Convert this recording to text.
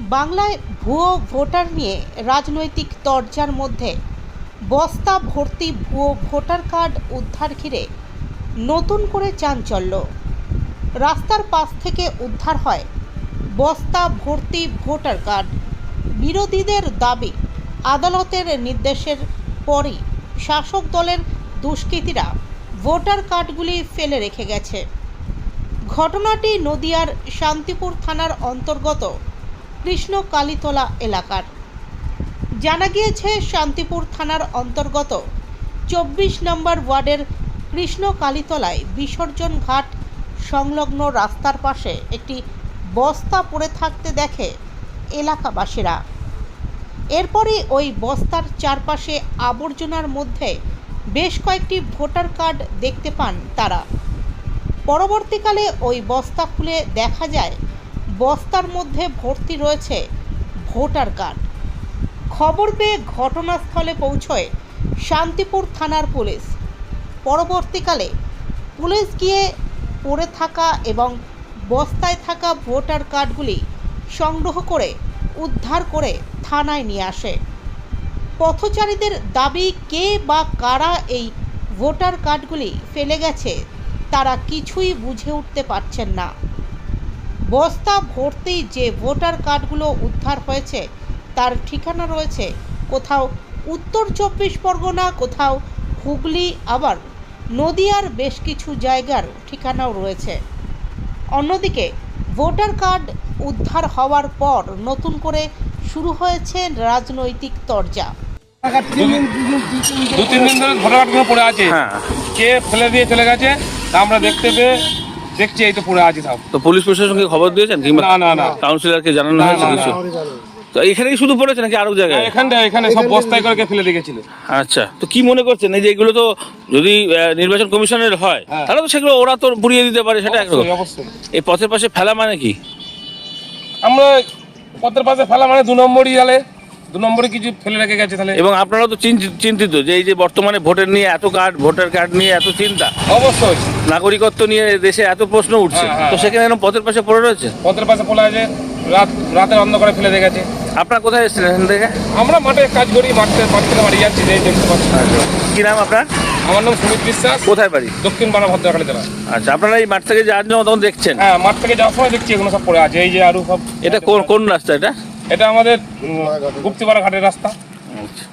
বাংলায় ভুয়ো ভোটার নিয়ে রাজনৈতিক তরজার মধ্যে বস্তা ভর্তি ভুয়ো ভোটার কার্ড উদ্ধার ঘিরে নতুন করে চাঞ্চল্য। রাস্তার পাশ থেকে উদ্ধার হয় বস্তা ভর্তি ভোটার কার্ড। বিরোধীদের দাবি, আদালতের নির্দেশের পরই শাসক দলের দুষ্কৃতীরা ভোটার কার্ডগুলি ফেলে রেখে গেছে। ঘটনাটি নদিয়ার শান্তিপুর থানার অন্তর্গত কৃষ্ণ কালীতলা এলাকার। জানা গিয়েছে, শান্তিপুর থানার অন্তর্গত চব্বিশ নম্বর ওয়ার্ডের কৃষ্ণ কালীতলায় বিসর্জন ঘাট সংলগ্ন রাস্তার পাশে একটি বস্তা পড়ে থাকতে দেখে এলাকাবাসীরা। এরপরই ওই বস্তার চারপাশে আবর্জনার মধ্যে বেশ কয়েকটি ভোটার কার্ড দেখতে পান তারা। পরবর্তীকালে ওই বস্তা খুলে দেখা যায় বস্তার মধ্যে ভর্তি রয়েছে ভোটার কার্ড। খবর পেয়ে ঘটনাস্থলে পৌঁছয় শান্তিপুর থানার পুলিশ। পরবর্তীকালে পুলিশ গিয়ে পড়ে থাকা এবং বস্তায় থাকা ভোটার কার্ডগুলি সংগ্রহ করে উদ্ধার করে থানায় নিয়ে আসে। পথচারীদের দাবি, কে বা কারা এই ভোটার কার্ডগুলি ফেলে গেছে, তারা কিছুই বুঝে উঠতে পারছেন না। বস্তা ভর্তি যে ভোটার কার্ডগুলো উদ্ধার হয়েছে তার ঠিকানা রয়েছে। কোথাও উত্তর চব্বিশ পরগনা কোথাও হুগলি আবার নদিয়ার বেশ কিছু জায়গার ঠিকানাও রয়েছে। অন্যদিকে ভোটার কার্ড উদ্ধার হওয়ার পর নতুন করে শুরু হয়েছে রাজনৈতিক তরজা। দু তিন দিন ধরে ভোটার কার্ডগুলো পড়ে আছে। হ্যাঁ। কে ফেলে দিয়ে চলে গেছে আমরা দেখতে পেয়ে দেখছি এই তো পড়ে আছে সব তো পুলিশ প্রশাসনকে খবর দিয়েছেন কিংবা না না না। কাউন্সিলরকে জানানো হয়েছে কিছু? তো এখানেই শুধু পড়েছে নাকি আরও জায়গায়? এখানটা এখানে সব বস্তায় করে ফেলে রেখেছিল। আচ্ছা তো কি মনে করছেন? এই যে এগুলো তো যদি নির্বাচন কমিশনের হয় হ্যাঁ। তাহলে তো সেগুলো ওরা তো পুড়িয়ে দিতে পারে সেটা একরকম। এই পথের পাশে ফেলা মানে কি? আমরা পথের পাশে ফেলা মানে দু নম্বরই গেলে দু নম্বরে কিছু ফেলে রেখে গেছে তাহলে? এবং আপনারাও তো চিন্তি- চিন্তিত যে এই যে বর্তমানে ভোটের নিয়ে এত কার্ড ভোটার কার্ড নিয়ে এত চিন্তা। অবশ্যই। নাগরিকত্ব নিয়ে দেশে এত প্রশ্ন উঠছে। হ্যাঁ, হ্যাঁ, তো সেখানে এরকম পথের পাশে পড়ে রয়েছে? পথের পাশে পড়ে আছে রাত রাতের অন্ধকারে ফেলে গেছে। আপনার কোথায় এসেছিলেন এখান থেকে? আমরা মাঠে কাজ করি মাঠে মাঠ থেকে বাড়ি যাচ্ছি যে দেখতে পাচ্ছি কি নাম আপনার? আমার নাম সুমিত বিশ্বাস। কোথায় বাড়ি? দক্ষিণ পাড়া ভদ্রকালী জেলা। আচ্ছা আপনারা এই মাঠ থেকে যাওয়ার জন্য তখন দেখছেন? হ্যাঁ মাঠ থেকে যাওয়ার সময় দেখছি এগুলো সব পড়ে আছে। এই যে আরও সব এটা কোন কোন রাস্তা এটা? এটা আমাদের গুপ্তিপাড়া ঘাটের রাস্তা। আচ্ছা।